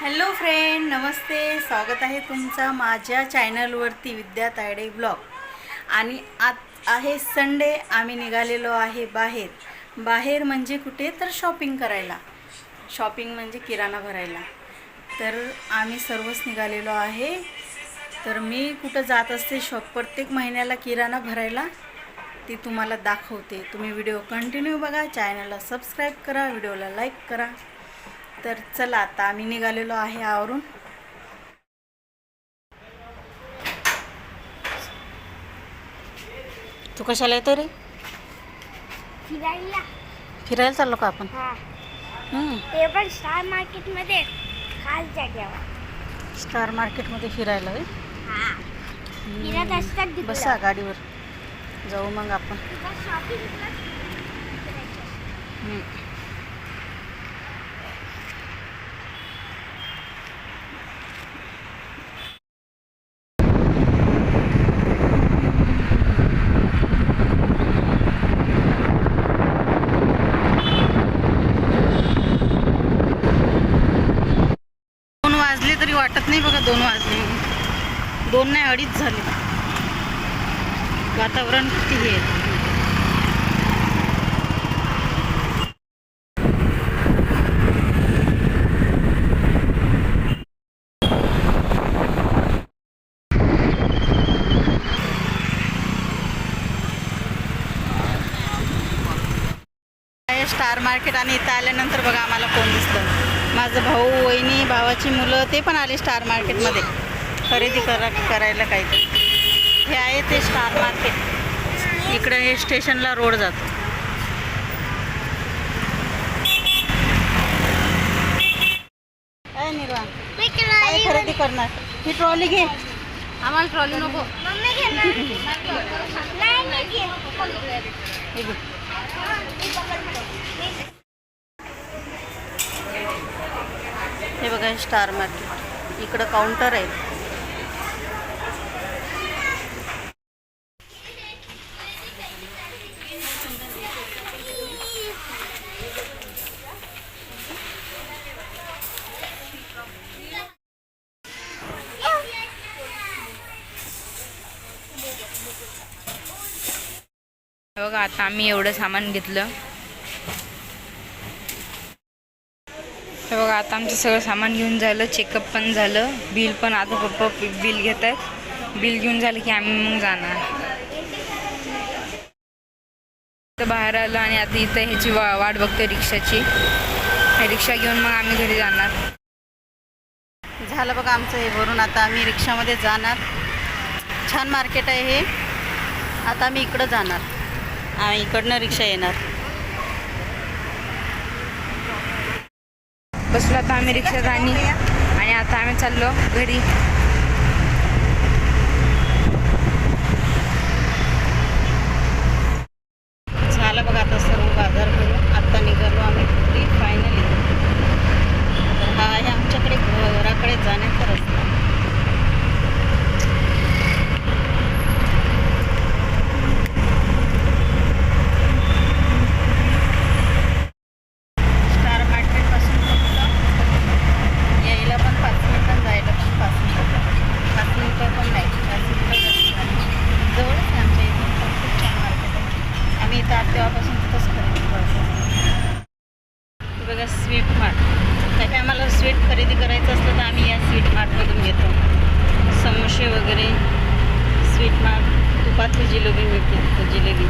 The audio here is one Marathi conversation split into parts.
हॅलो फ्रेंड नमस्ते. स्वागत आहे तुमचं माझ्या चॅनलवरती विद्या तायडे ब्लॉग. आणि आत आहे संडे आम्ही निघालेलो आहे बाहेर. बाहेर म्हणजे कुठे? तर शॉपिंग करायला. शॉपिंग म्हणजे किराणा भरायला. तर आम्ही सर्वच निघालेलो आहे. तर मी कुठं जात असते शॉप प्रत्येक महिन्याला किराणा भरायला ती तुम्हाला दाखवते. तुम्ही व्हिडिओ कंटिन्यू बघा चॅनलला सबस्क्राईब करा व्हिडिओला लाईक करा. तर चला आता आम्ही निघालेलो आहे आवरून. तू कशाला येतो रे? फिरायला. फिरायला चाललो का आपण? हा. ते पण स्टार मार्केटमध्ये खास जागेवर. स्टार मार्केटमध्ये फिरायला होय? हा. बसा गाडीवर. जाऊ मग आपण. तिथं वाजले तरी वाटत नाही बघा दोन वाजले. दोन नाही अडीच झाले. वातावरण किती हे. स्टार मार्केट आणि इथं आल्यानंतर बघा आम्हाला कोण दिसतं. माझं भाऊ वहिनी भावाची मुलं ते पण आले स्टार मार्केटमध्ये खरेदी करा करायला काही हे आहे ते स्टार मार्केट इकडे हे स्टेशनला रोड जातो. काय खरेदी करणार? ही ट्रॉली घे. आम्हाला ट्रॉली नको. हे घे. हे स्टार मार्केट. इकडं काउंटर आहे. बघा आता आम्ही एवढं सामान घेतलं. हे बघा आता आमचं सगळं सामान घेऊन झालं चेकअप पण झालं बिल पण आता पप्पा बिल घेत आहेत. बिल घेऊन झालं की आम्ही मग जाणार. तर बाहेर आलो आणि आता इथं ह्याची वा वाट बघतो रिक्षाची. रिक्षा घेऊन मग आम्ही घरी जाणार. झालं बघा आमचं हे भरून आता आम्ही रिक्षामध्ये जाणार. छान मार्केट आहे हे. आता आम्ही इकडं जाणार. आम्ही इकडनं रिक्षा येणार. बसलो आता आम्ही रिक्षा आणि आणि आता आम्ही चाललो घरी. झालं बघा आता सर्व बाजार करून. आत्ता निघालो आम्ही. घरी फायनली हा आहे आमच्याकडे घराकडे जाण्याचा येतात तेव्हापासून तिथंच खरेदी करतो. बघा स्वीट मार्ट काही आम्हाला स्वीट खरेदी करायचं असलं तर आम्ही या स्वीट मार्टमधून घेतो. समोसे वगैरे स्वीट मार्ट तुपातली जिलेबी मिळते जिलेबी.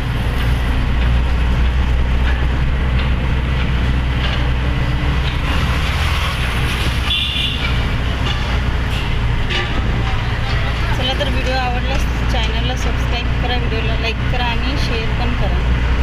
चला तर व्हिडिओ आवडल्यास चॅनलला सबस्क्राईब करा व्हिडिओला लाईक करा आणि शेअर पण करा.